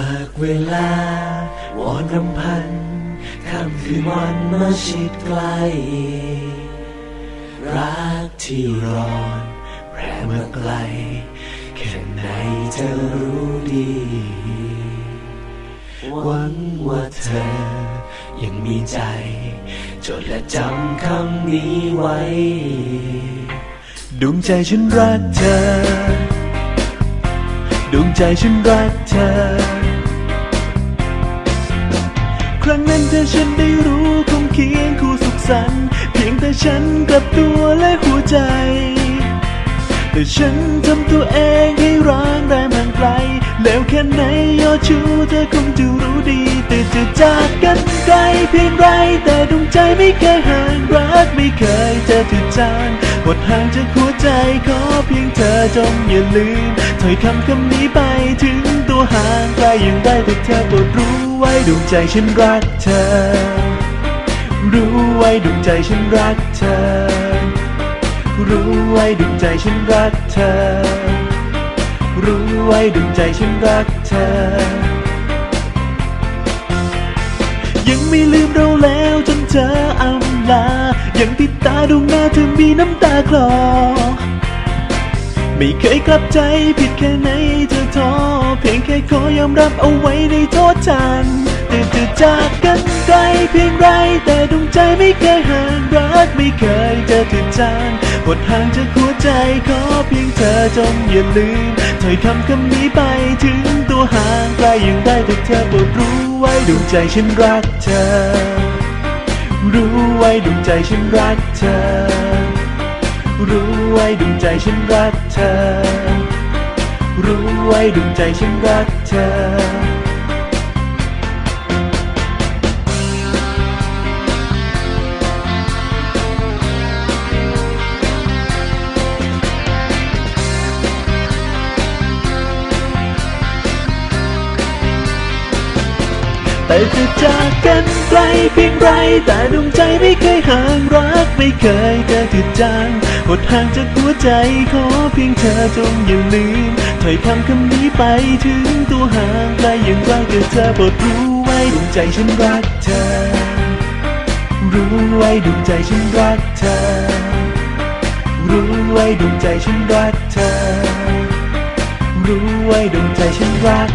ากเวลาวอนรำพันค่ำคืนวันมาชิดใกล้รักที่ร้อนแผ่มาไกล แค่ไหนเธอรู้ดี หวังว่าเธอยังมีใจ จดและจำคำนี้ไว้ ดวงใจฉันรักเธอ ใจฉันรักเธอ ครั้งนั้นเธอฉันได้รู้คงเคียงคู่สุขสันต์เพียงแต่ฉันกลับตัวและหัวใจ แต่ฉันทำตัวเองให้ร้างแรงมันไกล แล้วแค่ไหนยอดชูเธอคงจะรู้ดี แต่จะจากกันไกลเพียงไรแต่ดวงใจไม่เคยห่างรักไม่เคยจะจืดจาง หดห่างจากหัวใจขอเพียงเธอจงอย่าลืมถ้อยคำคำนี้ไปถึงตัวห่างไกลอย่างไรแต่เธอโปรดรู้ไว้ดวงใจฉันรักเธอ รู้ไว้ดวงใจฉันรักเธอ รู้ไว้ดวงใจฉันรักเธอ รู้ไว้ดวงใจฉันรักเธอยังไม่ลืมเราแล้วจนเธออำลา ยังติดตาดวงหน้าเธอมีน้ำตาคลอ ไม่เคยกลับใจผิดแค่ไหนเธอท้อเพียงแค่ขอยอมรับเอาไว้ในโทษทันแต่จะจากกันไกลเพียงไร แต่ดวงใจไม่เคยห่างรักไม่เคยจะถึงจางหดห่างจากหัวใจขอเพียงเธอจงอย่าลืมถ้อยคำคำนี้ไปถึงตัวห่างไกลย่างไรแต่เธอโปรดรู้ไว้ดวงใจฉันรักเธอ รู้ไว้ดวงใจฉันรักเธอ รู้ไว้ดวงใจฉันรักเธอ รู้ไว้ดวงใจฉันรักเธอ แต่จะจากกันไกลเพียงไร แต่ดวงใจไม่เคยห่างรักไม่เคยจะจืดจางหดห่างจากหัวใจขอเพียงเธอจงอย่าลืมถ้อยคำคำนี้ไปถึงตัวห่างไกลอย่างไรก็เธอโปรดรู้ไว้ดวงใจฉันรักเธอ รู้ไว้ดวงใจฉันรักเธอ รู้ไว้ดวงใจฉันรักเธอ รู้ไว้ดวงใจฉันรัก